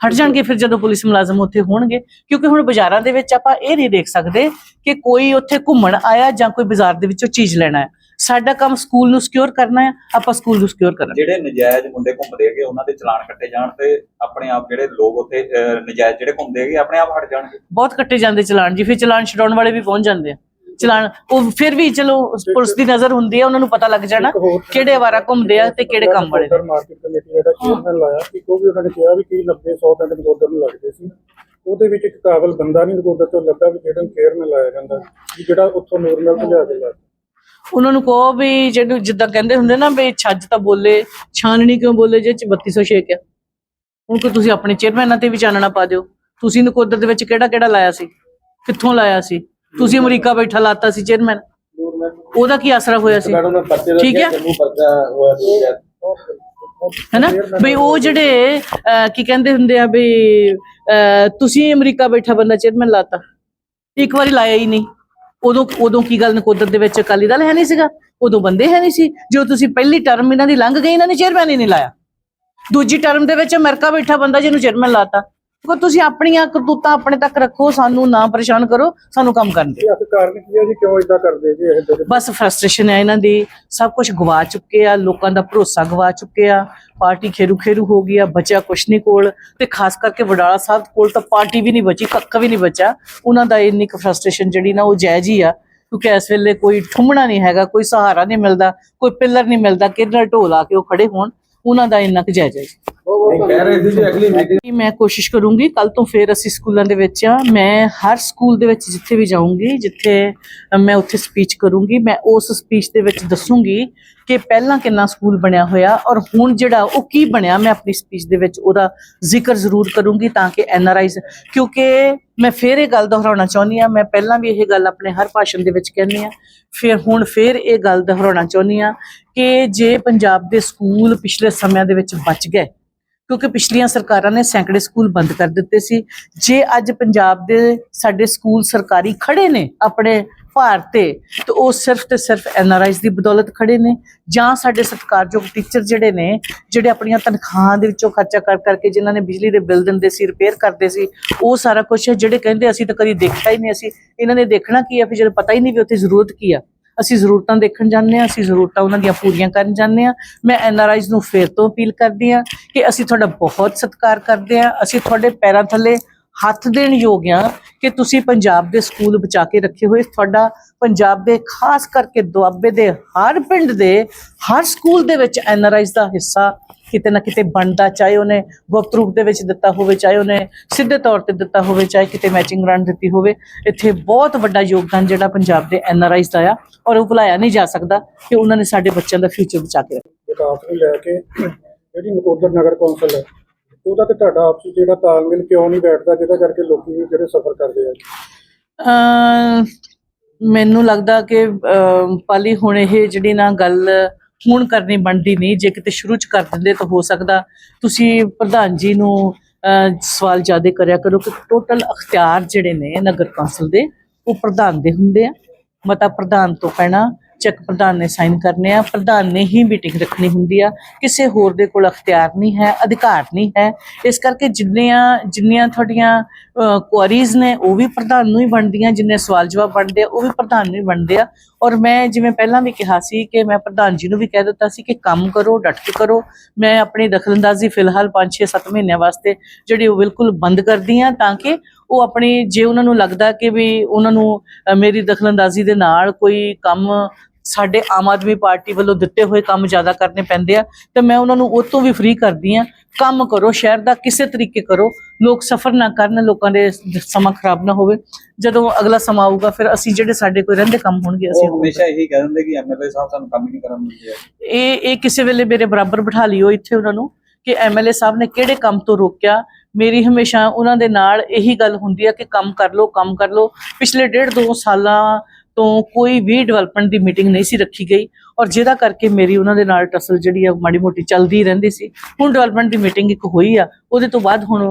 ਹਟ ਜਾਣਗੇ ਫਿਰ ਜਦੋਂ ਪੁਲਿਸ ਮੁਲਾਜ਼ਮ ਉੱਥੇ ਹੋਣਗੇ। ਕਿਉਂਕਿ ਹੁਣ ਬਾਜ਼ਾਰਾਂ ਦੇ ਵਿੱਚ ਆਪਾਂ ਇਹ ਨਹੀਂ ਦੇਖ ਸਕਦੇ ਕਿ ਕੋਈ ਉੱਥੇ ਘੁੰਮਣ ਆਇਆ ਜਾਂ ਕੋਈ ਬਾਜ਼ਾਰ ਦੇ ਵਿੱਚੋਂ ਚੀਜ਼ ਲੈਣਾ ਹੈ ਸਾਡਾ ਕੰਮ ਸਕੂਲ ਨੂੰ ਸਿਕਿਉਰ ਕਰਨਾ ਹੈ ਆਪਾਂ ਸਕੂਲ ਨੂੰ ਸਿਕਿਉਰ ਕਰਨਾ ਜਿਹੜੇ ਨਜਾਇਜ਼ ਮੁੰਡੇ ਘੁੰਮਦੇ ਹੈਗੇ ਉਹਨਾਂ ਦੇ ਚਲਾਨ ਕੱਟੇ ਜਾਣ ਤੇ ਆਪਣੇ ਆਪ ਜਿਹੜੇ ਲੋਕ ਉੱਥੇ ਨਜਾਇਜ਼ ਜਿਹੜੇ ਘੁੰਮਦੇ ਹੈਗੇ ਆਪਣੇ ਆਪ ਹਟ ਜਾਣਗੇ। ਬਹੁਤ ਕੱਟੇ ਜਾਂਦੇ ਚਲਾਨ ਜੀ ਫਿਰ ਚਲਾਨ ਛਡਾਉਣ ਵਾਲੇ ਵੀ ਪਹੁੰਚ ਜਾਂਦੇ ਆ। ਚਲਾਨ ਉਹ ਫਿਰ ਵੀ ਚਲੋ ਪੁਲਿਸ ਦੀ ਨਜ਼ਰ ਹੁੰਦੀ ਹੈ ਉਹਨਾਂ ਨੂੰ ਪਤਾ ਲੱਗ ਜਾਣਾ ਕਿਹੜੇ ਵਾਰਾ ਘੁੰਮਦੇ ਆ ਤੇ ਕਿਹੜੇ ਕੰਮ ਵਾਲੇ ਨੇ। ਮਾਰਕੀਟ ਕਮੇਟੀ ਜਿਹੜਾ ਚੇਅਰਮੈਨ ਲਾਇਆ ਕਿ ਉਹ ਵੀ ਉਹਨਾਂ ਨੇ ਕਿਹਾ ਵੀ ਕੀ 90 100 ਪਿੰਡ ਨਕੋਦਰ ਨੂੰ ਲੱਗਦੇ ਸੀ। ਉਹਦੇ ਵਿੱਚ ਇੱਕ ਕਾਬਲ ਬੰਦਾ ਨਹੀਂ ਨਕੋਦਰ ਤੋਂ ਲੱਗਾ ਵੀ ਜਿਹੜਾ ਚੇਅਰਮੈਨ ਲਾਇਆ ਜਾਂਦਾ ਜਿਹੜਾ ਉੱਥੋਂ ਨੂਰਮਲ ਭਜਾ ਕੇ ਲਾ ਉਹਨਾਂ ਨੂੰ ਕਹੋ ਵੀ ਜਿਹਨੂੰ ਜਿੱਦਾਂ ਕਹਿੰਦੇ ਹੁੰਦੇ ਨਾ ਵੀ ਛੱਜ ਤਾਂ ਬੋਲੇ ਛਾਨਣੀ ਕਿਉਂ ਬੋਲੇ ਜੇ ਚ 3206 ਆ। ਹੁਣ ਕੋ ਤੁਸੀਂ ਆਪਣੇ ਚੇਅਰਮੈਨਾਂ ਤੇ ਵੀ ਚਾਨਣਾ ਪਾ ਦਿਓ। ਤੁਸੀਂ ਨਕੋਦਰ ਦੇ ਵਿੱਚ ਕਿਹੜਾ ਕਿਹੜਾ ਲਾਇਆ ਸੀ? ਕਿੱਥੋਂ ਲਾਇਆ ਸੀ? ਤੁਸੀਂ ਅਮਰੀਕਾ ਬੈਠਾ ਲਾਤਾ ਸੀ ਚੇਅਰਮੈਨ। ਉਹਦਾ ਕੀ ਅਸਰ ਹੋਇਆ ਸੀ? ਠੀਕ ਹੈ? ਹੈਨਾ? ਬਈ ਉਹ ਜਿਹੜੇ ਕੀ ਕਹਿੰਦੇ ਹੁੰਦੇ ਆ ਅਹ, ਤੁਸੀਂ ਅਮਰੀਕਾ ਬੈਠਾ ਬੰਦਾ ਚੇਅਰਮੈਨ ਲਾਤਾ। ਇੱਕ ਵਾਰੀ ਲਾਇਆ ਹੀ ਨਹੀਂ। ਉਦੋਂ ਉਦੋਂ ਕੀ ਗੱਲ ਨਕੋਦਰ ਦੇ ਵਿੱਚ ਅਕਾਲੀ ਦਲ ਹੈ ਨਹੀਂ ਸੀਗਾ? ਉਦੋਂ ਬੰਦੇ ਹੈ ਨਹੀਂ ਸੀ। ਜੋ ਤੁਸੀਂ ਪਹਿਲੀ ਟਰਮ ਇਹਨਾਂ ਦੀ ਲੰਘ ਗਈ ਇਹਨਾਂ ਨੇ ਚੇਅਰਮੈਨ ਹੀ ਨਹੀਂ ਲਾਇਆ। ਦੂਜੀ ਟਰਮ ਦੇ ਵਿੱਚ ਅਮਰੀਕਾ ਬੈਠਾ ਬੰਦਾ ਜਿਹਨੂੰ ਚੇਅਰਮੈਨ ਲਾਤਾ। ਕੋ ਤੁਸੀਂ ਆਪਣੀਆਂ ਕਰਤੂਤਾਂ ਆਪਣੇ ਤੱਕ ਰੱਖੋ ਸਾਨੂੰ ਨਾ ਪਰੇਸ਼ਾਨ ਕਰੋ ਸਾਨੂੰ ਕੰਮ ਕਰਨ ਦਿਓ। ਇਹ ਆਖਰ ਕਾਰਨ ਕੀ ਹੈ ਜੀ? ਕਿਉਂ ਇਦਾਂ ਕਰਦੇ ਜੀ ਇਹ ਜਿਹੜੇ ਬਸ ਫਰਸਟ੍ਰੇਸ਼ਨ ਹੈ ਇਹਨਾਂ ਦੀ। ਸਭ ਕੁਝ ਗਵਾ ਚੁੱਕੇ ਆ ਲੋਕਾਂ ਦਾ ਭਰੋਸਾ ਗਵਾ ਚੁੱਕੇ ਆ। ਪਾਰਟੀ ਖੇਰੂ ਖੇਰੂ ਹੋ ਗਈ ਆ ਬਚਿਆ ਕੁਛ ਨਹੀਂ ਕੋਲ। ਤੇ ਖਾਸ ਕਰਕੇ ਵਡਾਲਾ ਸਾਹਿਬ ਕੋਲ ਤਾਂ ਪਾਰਟੀ ਵੀ ਨਹੀਂ ਬਚੀ ਕੱਖ ਵੀ ਨਹੀਂ ਬਚਾ ਉਹਨਾਂ ਦਾ ਇੰਨੀ ਕੁ ਫਰਸਟ੍ਰੇਸ਼ਨ ਜਿਹੜੀ ਨਾ ਉਹ ਜਾਇਜ਼ ਹੀ ਆ। ਕਿਉਂਕਿ ਇਸ ਵੇਲੇ ਕੋਈ ਠੁੰਮਣਾ ਨਹੀਂ ਹੈਗਾ ਕੋਈ ਸਹਾਰਾ ਨਹੀਂ ਮਿਲਦਾ ਕੋਈ ਪਿੱਲਰ ਨਹੀਂ ਮਿਲਦਾ ਕਿਹਦੇ ਨਾਲ ਢੋਲ ਕੇ ਉਹ ਖੜੇ ਹੋਣ। ਉਹਨਾਂ ਦਾ ਇੰਨਾ ਕੁ ਜਾਇਜ਼ ਹੈ ਕਹਿ ਰਹੇ ਸੀ ਜੀ ਅਗਲੀ ਮੀਟਿੰਗ ਕਿ ਮੈਂ ਕੋਸ਼ਿਸ਼ ਕਰੂੰਗੀ ਕੱਲ ਤੋਂ ਫੇਰ ਅਸੀਂ ਸਕੂਲਾਂ ਦੇ ਵਿੱਚ ਆ ਮੈਂ ਹਰ ਸਕੂਲ ਦੇ ਵਿੱਚ ਜਿੱਥੇ ਵੀ ਜਾਊਂਗੀ, ਜਿੱਥੇ ਮੈਂ ਉੱਥੇ ਸਪੀਚ ਕਰੂੰਗੀ, ਮੈਂ ਉਸ ਸਪੀਚ ਦੇ ਵਿੱਚ ਦੱਸੂੰਗੀ ਕਿ ਪਹਿਲਾਂ ਕਿੰਨਾ ਸਕੂਲ ਬਣਿਆ ਹੋਇਆ ਔਰ ਹੁਣ ਜਿਹੜਾ ਉਹ ਕੀ ਬਣਿਆ, ਮੈਂ ਆਪਣੀ ਸਪੀਚ ਦੇ ਵਿੱਚ ਉਹਦਾ ਜ਼ਿਕਰ ਜ਼ਰੂਰ ਕਰੂੰਗੀ ਤਾਂ ਕਿ ਐਨ ਆਰ ਆਈਜ਼ ਕਿਉਂਕਿ ਮੈਂ ਫੇਰ ਇਹ ਗੱਲ ਦੁਹਰਾਉਣਾ ਚਾਹੁੰਦੀ ਆ ਮੈਂ ਪਹਿਲਾਂ ਵੀ ਇਹ ਗੱਲ ਆਪਣੇ ਹਰ ਭਾਸ਼ਣ ਦੇ ਵਿੱਚ ਕਹਿੰਦੀ ਆ ਫਿਰ ਹੁਣ ਫੇਰ ਇਹ ਗੱਲ ਦੁਹਰਾਉਣਾ ਚਾਹੁੰਦੀ ਆ ਕਿ ਜੇ ਪੰਜਾਬ ਦੇ ਸਕੂਲ ਪਿਛਲੇ ਸਮਿਆਂ ਦੇ ਵਿੱਚ ਬਚ ਗਏ ਕਿਉਂਕਿ ਪਿਛਲੀਆਂ ਸਰਕਾਰਾਂ ਨੇ ਸੈਂਕੜੇ ਸਕੂਲ ਬੰਦ ਕਰ ਦਿੱਤੇ ਸੀ। ਜੇ ਅੱਜ ਪੰਜਾਬ ਦੇ ਸਾਡੇ ਸਕੂਲ ਸਰਕਾਰੀ ਖੜੇ ਨੇ ਆਪਣੇ ਭਾਰ ਤੇ ਤੇ ਉਹ ਸਿਰਫ ਤੇ ਸਿਰਫ ਐਨਆਰਆਈਜ਼ ਦੀ ਬਦੌਲਤ ਖੜੇ ਨੇ। ਜਾਂ ਸਾਡੇ ਸਤਿਕਾਰਯੋਗ ਟੀਚਰ ਜਿਹੜੇ ਨੇ, ਜਿਹੜੇ ਆਪਣੀਆਂ ਤਨਖਾਹਾਂ ਦੇ ਵਿੱਚੋਂ ਖਰਚਾ ਕਰ ਕਰਕੇ ਜਿਨ੍ਹਾਂ ਨੇ ਬਿਜਲੀ ਦੇ ਬਿੱਲ ਦਿੰਦੇ ਸੀ ਰਿਪੇਅਰ ਕਰਦੇ ਸੀ, ਉਹ ਸਾਰਾ ਕੁਝ ਜਿਹੜੇ ਕਹਿੰਦੇ ਅਸੀਂ ਤਾਂ ਕਦੀ ਦੇਖਿਆ ਹੀ ਨਹੀਂ, ਅਸੀਂ ਇਹਨਾਂ ਨੇ ਦੇਖਣਾ ਕੀ ਹੈ ਫਿਰ ਜਦੋਂ ਪਤਾ ਹੀ ਨਹੀਂ ਵੀ ਉੱਥੇ ਜ਼ਰੂਰਤ ਕੀ ਆ। ਅਸੀਂ ਜ਼ਰੂਰਤਾਂ ਦੇਖਣ ਜਾਂਦੇ ਆ ਅਸੀਂ ਜ਼ਰੂਰਤਾਂ ਉਹਨਾਂ ਦੀਆਂ ਪੂਰੀਆਂ ਕਰਨ ਜਾਂਦੇ ਆ ਮੈਂ ਐੱਨ ਆਰ ਆਈਜ਼ ਨੂੰ ਫੇਰ ਤੋਂ ਅਪੀਲ ਕਰਦੀ ਆ ਕਿ ਅਸੀਂ ਤੁਹਾਡਾ ਬਹੁਤ ਸਤਿਕਾਰ ਕਰਦੇ ਆ ਅਸੀਂ ਤੁਹਾਡੇ ਪੈਰਾਂ ਥੱਲੇ ਹੱਥ ਦੇਣ ਯੋਗ ਆ ਕਿ ਤੁਸੀਂ ਪੰਜਾਬ ਦੇ ਸਕੂਲ ਬਚਾ ਕੇ ਰੱਖੇ ਹੋਏ। ਤੁਹਾਡਾ ਪੰਜਾਬ ਦੇ ਖਾਸ ਕਰਕੇ ਦੁਆਬੇ ਦੇ ਹਰ ਪਿੰਡ ਦੇ, ਹਰ ਸਕੂਲ ਦੇ ਵਿੱਚ ਐੱਨ ਆਰ ਆਈਜ਼ ਦਾ ਹਿੱਸਾ ਕਿਤੇ ਨਾ ਕਿਤੇ ਬਣਦਾ ਚਾਹੇ ਉਹਨੇ ਗੁਪਤ ਰੂਪ ਦੇ ਵਿੱਚ ਦਿੱਤਾ ਹੋਵੇ ਚਾਹੇ ਉਹਨੇ ਸਿੱਧੇ ਤੌਰ ਤੇ ਦਿੱਤਾ ਹੋਵੇ ਚਾਹੇ ਕਿਤੇ ਮੈਚਿੰਗ ਗ੍ਰਾਂਟ ਦਿੱਤੀ ਹੋਵੇ ਇੱਥੇ ਬਹੁਤ ਵੱਡਾ ਯੋਗਦਾਨ ਜਿਹੜਾ ਪੰਜਾਬ ਦੇ ਐਨਆਰਆਈਜ਼ ਦਾ ਆ ਔਰ ਉਹ ਭੁਲਾਇਆ ਨਹੀਂ ਜਾ ਸਕਦਾ ਕਿ ਉਹਨਾਂ ਨੇ ਸਾਡੇ ਬੱਚਿਆਂ ਦਾ ਫਿਊਚਰ ਬਚਾ ਕੇ ਰੱਖਿਆ। ਵਿਕਾਸ ਨੂੰ ਲੈ ਕੇ ਜਿਹੜੀ ਨਕੋਦਰ ਨਗਰ ਕੌਂਸਲ ਹੈ ਉਹਦਾ ਤੇ ਤੁਹਾਡਾ ਆਪਸੀ ਜਿਹੜਾ ਤਾਲਮੇਲ ਕਿਉਂ ਨਹੀਂ ਬੈਠਦਾ ਜਿਹਦਾ ਕਰਕੇ ਲੋਕੀ ਵੀ ਜਿਹੜੇ ਸਫਰ ਕਰਦੇ ਆ? ਮੈਨੂੰ ਲੱਗਦਾ ਕਿ ਪਾਲੀ ਹੁਣ ਇਹ ਜਿਹੜੀ ਨਾ ਗੱਲ ਹੁਣ ਕਰਨੀ ਬਣਦੀ ਨਹੀਂ, ਜੇ ਕਿਤੇ ਸ਼ੁਰੂ ਚ ਕਰ ਦਿੰਦੇ ਤਾਂ ਹੋ ਸਕਦਾ। ਤੁਸੀਂ ਪ੍ਰਧਾਨ ਜੀ ਨੂੰ ਅਮ ਸਵਾਲ ਜ਼ਿਆਦਾ ਕਰਿਆ ਕਰੋ ਕਿ ਟੋਟਲ ਅਖਤਿਆਰ ਜਿਹੜੇ ਨੇ ਨਗਰ ਕੌਂਸਲ ਦੇ, ਉਹ ਪ੍ਰਧਾਨ ਦੇ ਹੁੰਦੇ ਆ। ਮਤਾ ਪ੍ਰਧਾਨ ਤੋਂ ਪੈਣਾ ਚੈੱਕ ਪ੍ਰਧਾਨ ਨੇ ਸਾਈਨ ਕਰਨੇ ਆ। ਪ੍ਰਧਾਨ ਨੇ ਹੀ ਮੀਟਿੰਗ ਰੱਖਣੀ ਹੁੰਦੀ ਆ। ਕਿਸੇ ਹੋਰ ਦੇ ਕੋਲ ਅਖਤਿਆਰ ਨਹੀਂ ਹੈ, ਅਧਿਕਾਰ ਨਹੀਂ ਹੈ। ਇਸ ਕਰਕੇ ਜਿੰਨੀਆਂ ਜਿੰਨੀਆਂ ਤੁਹਾਡੀਆਂ ਕੁਆਰੀਜ਼ ਨੇ, ਉਹ ਵੀ ਪ੍ਰਧਾਨ ਨੂੰ ਹੀ ਬਣਦੀਆਂ। ਜਿੰਨੇ ਸਵਾਲ ਜਵਾਬ ਬਣਦੇ ਆ, ਉਹ ਵੀ ਪ੍ਰਧਾਨ ਨੂੰ ਹੀ ਬਣਦੇ ਆ। ਔਰ ਮੈਂ ਜਿਵੇਂ ਪਹਿਲਾਂ ਵੀ ਕਿਹਾ ਸੀ ਕਿ ਮੈਂ ਪ੍ਰਧਾਨ ਜੀ ਨੂੰ ਵੀ ਕਹਿ ਦਿੱਤਾ ਸੀ ਕਿ ਕੰਮ ਕਰੋ, ਡਟ ਕੇ ਕਰੋ। ਮੈਂ ਆਪਣੀ ਦਖਲਅੰਦਾਜ਼ੀ ਫਿਲਹਾਲ 5 6 7 ਮਹੀਨਿਆਂ ਵਾਸਤੇ ਜਿਹੜੀ ਉਹ ਬਿਲਕੁਲ ਬੰਦ ਕਰਦੀ ਆ ਤਾਂ ਕਿ ਉਹ ਆਪਣੀ, ਜੇ ਉਹਨਾਂ ਨੂੰ ਲੱਗਦਾ ਕਿ ਵੀ ਉਹਨਾਂ ਨੂੰ ਮੇਰੀ ਦਖਲਅੰਦਾਜ਼ੀ ਦੇ ਨਾਲ ਕੋਈ ਕੰਮ ਸਾਡੇ ਆਮ ਆਦਮੀ ਪਾਰਟੀ ਵੱਲੋਂ ਦਿੱਤੇ ਹੋਏ ਕੰਮ ਜ਼ਿਆਦਾ ਕਰਨੇ ਪੈਂਦੇ ਆ ਤੇ ਮੈਂ ਉਹਨਾਂ ਨੂੰ ਉਹ ਤੋਂ ਵੀ ਫ੍ਰੀ ਕਰਦੀ ਆ ਕੰਮ ਕਰੋ ਸ਼ਹਿਰ ਦਾ ਕਿਸੇ ਤਰੀਕੇ ਕਰੋ। ਲੋਕ ਸਫਰ ਨਾ ਕਰਨ ਲੋਕਾਂ ਦੇ ਸਮਾਂ ਖਰਾਬ ਨਾ ਹੋਵੇ। ਜਦੋਂ ਅਗਲਾ ਸਮਾਂ ਆਊਗਾ ਫਿਰ ਅਸੀਂ ਜਿਹੜੇ ਸਾਡੇ ਕੋਈ ਰਹਿੰਦੇ ਕੰਮ ਹੋਣਗੇ ਅਸੀਂ ਹਮੇਸ਼ਾ ਇਹੀ ਕਹਿ ਦਿੰਦੇ ਕਿ ਐਮਐਲਏ ਸਾਹਿਬ ਸਾਨੂੰ ਕੰਮ ਹੀ ਨਹੀਂ ਕਰਨ ਦਿੰਦੇ ਆ। ਇਹ ਇਹ ਕਿਸੇ ਵੇਲੇ ਮੇਰੇ ਬਰਾਬਰ ਬਿਠਾ ਲਿਓ ਇੱਥੇ ਉਹਨਾਂ ਨੂੰ ਕਿ ਐਮਐਲਏ ਸਾਹਿਬ ਨੇ ਕਿਹੜੇ ਕੰਮ ਤੋਂ ਰੋਕਿਆ। ਮੇਰੀ ਹਮੇਸ਼ਾ ਉਹਨਾਂ ਦੇ ਨਾਲ ਇਹੀ ਗੱਲ ਹੁੰਦੀ ਹੈ ਕਿ ਕੰਮ ਕਰ ਲਓ ਕੰਮ ਕਰ ਲਓ। ਪਿਛਲੇ ਡੇਢ ਦੋ ਸਾਲਾਂ ਤੋਂ ਕੋਈ ਵੀ ਡਿਵੈਲਪਮੈਂਟ ਦੀ ਮੀਟਿੰਗ ਨਹੀਂ ਸੀ ਰੱਖੀ ਗਈ ਔਰ ਜਿਹਦਾ ਕਰਕੇ ਮੇਰੀ ਉਹਨਾਂ ਦੇ ਨਾਲ ਟਸਲ ਜਿਹੜੀ ਆ ਮਾੜੀ ਮੋਟੀ ਚੱਲਦੀ ਰਹਿੰਦੀ ਸੀ। ਹੁਣ ਡਿਵੈਲਪਮੈਂਟ ਦੀ ਮੀਟਿੰਗ ਇੱਕ ਹੋਈ ਆ ਉਹਦੇ ਤੋਂ ਬਾਅਦ ਹੁਣ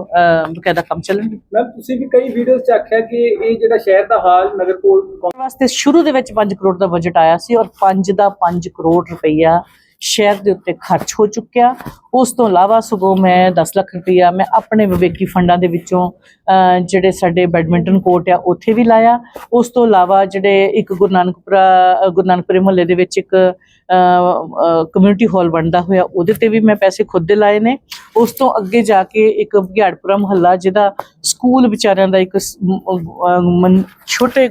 ਬਕਾਇਦਾ ਕੰਮ ਚੱਲਣਗੇ। ਮੈਮ ਤੁਸੀਂ ਵੀ ਕਈ ਵੀਡੀਓਜ਼ 'ਚ ਆਖਿਆ ਕਿ ਇਹ ਜਿਹੜਾ ਸ਼ਹਿਰ ਦਾ ਹਾਲ ਨਗਰ ਕੋਲ ਵਾਸਤੇ ਸ਼ੁਰੂ ਦੇ ਵਿੱਚ 5 ਕਰੋੜ ਦਾ ਬਜਟ ਆਇਆ ਸੀ ਔਰ 5 ਦਾ 5 ਕਰੋੜ ਰੁਪਈਆ ਸ਼ਹਿਰ ਦੇ ਉੱਤੇ ਖਰਚ ਹੋ ਚੁੱਕਿਆ। ਉਸ ਤੋਂ ਇਲਾਵਾ ਸਗੋਂ ਮੈਂ 10 ਲੱਖ ਰੁਪਈਆ ਮੈਂ ਆਪਣੇ ਵਿਵੇਕੀ ਫੰਡਾਂ ਦੇ ਵਿੱਚੋਂ ਜਿਹੜੇ ਸਾਡੇ ਬੈਡਮਿੰਟਨ ਕੋਰਟ ਆ, ਉੱਥੇ ਵੀ ਲਾਇਆ। ਉਸ ਤੋਂ ਇਲਾਵਾ ਜਿਹੜੇ ਇੱਕ ਗੁਰੂ ਨਾਨਕਪੁਰਾ ਗੁਰੂ ਨਾਨਕਪੁਰੇ ਮੁਹੱਲੇ ਦੇ ਵਿੱਚ ਇੱਕ ਕਮਿਊਨਿਟੀ ਹਾਲ ਬਣਦਾ ਹੋਇਆ, ਉਹਦੇ ਤੇ ਵੀ ਮੈਂ ਪੈਸੇ ਖੁਦ ਦੇ ਲਾਏ ਨੇ। ਉਸ ਤੋਂ ਅੱਗੇ ਜਾ ਕੇ ਇੱਕ ਬਘਿਆੜਪੁਰਾ ਮੁਹੱਲਾ, ਜਿਹਦਾ ਸਕੂਲ ਵਿਚਾਰਿਆਂ ਦਾ ਇੱਕ ਸ- ਛੋਟੇ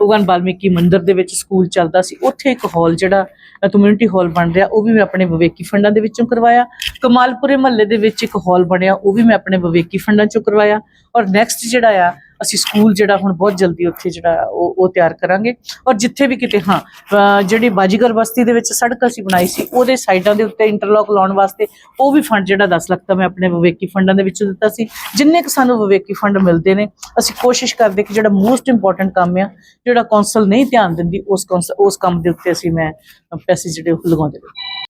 ਭਗਵਾਨ ਵਾਲਮੀਕੀ ਮੰਦਿਰ ਦੇ ਵਿੱਚ ਸਕੂਲ ਚੱਲਦਾ ਸੀ। ਉੱਥੇ ਇੱਕ ਹਾਲ ਜਿਹੜਾ ਕਮਿਊਨਿਟੀ ਹਾਲ ਬਣ ਰਿਹਾ, ਉਹ ਵੀ ਮੈਂ ਆਪਣੇ ਵਿਵੇਕੀ ਫੰਡਾਂ ਦੇ ਵਿੱਚੋਂ ਕਰਵਾਇਆ। ਕਮਾਲਪੁਰੇ ਮਹੱਲੇ ਦੇ ਵਿੱਚ ਇੱਕ ਹਾਲ ਬਣਿਆ, ਉਹ ਵੀ ਮੈਂ ਆਪਣੇ ਵਿਵੇਕੀ ਫੰਡਾਂ ਚੋਂ ਕਰਵਾਇਆ। ਔਰ ਨੈਕਸਟ ਜਿਹੜਾ ਆ ਅਸੀਂ ਸਕੂਲ ਜਿਹੜਾ ਹੁਣ ਬਹੁਤ ਜਲਦੀ ਉੱਥੇ ਜਿਹੜਾ ਉਹ ਉਹ ਤਿਆਰ ਕਰਾਂਗੇ। ਔਰ ਜਿੱਥੇ ਵੀ ਕਿਤੇ, ਹਾਂ ਜਿਹੜੀ ਬਾਜੀਗਰ ਬਸਤੀ ਦੇ ਵਿੱਚ ਸੜਕ ਅਸੀਂ ਬਣਾਈ ਸੀ, ਉਹਦੇ ਸਾਈਡਾਂ ਦੇ ਉੱਤੇ ਇੰਟਰਲੌਕ ਲਾਉਣ ਵਾਸਤੇ ਉਹ ਵੀ ਫੰਡ ਜਿਹੜਾ 10 ਲੱਖ ਦਾ ਮੈਂ ਆਪਣੇ ਵਿਵੇਕੀ ਫੰਡਾਂ ਦੇ ਵਿੱਚੋਂ ਦਿੱਤਾ ਸੀ। ਜਿੰਨੇ ਕੁ ਸਾਨੂੰ ਵਿਵੇਕੀ ਫੰਡ ਮਿਲਦੇ ਨੇ, ਅਸੀਂ ਕੋਸ਼ਿਸ਼ ਕਰਦੇ ਕਿ ਜਿਹੜਾ ਮੋਸਟ ਇੰਪੋਰਟੈਂਟ ਕੰਮ ਆ, ਜਿਹੜਾ ਕੌਂਸਲ ਨਹੀਂ ਧਿਆਨ ਦਿੰਦੀ, ਉਸ ਕੌਂਸਲ ਉਸ ਕੰਮ ਦੇ ਉੱਤੇ ਅਸੀਂ ਮੈਂ ਪੈਸੇ ਜਿਹੜੇ ਉਹ ਲਗਾਉਂਦੇ ਨੇ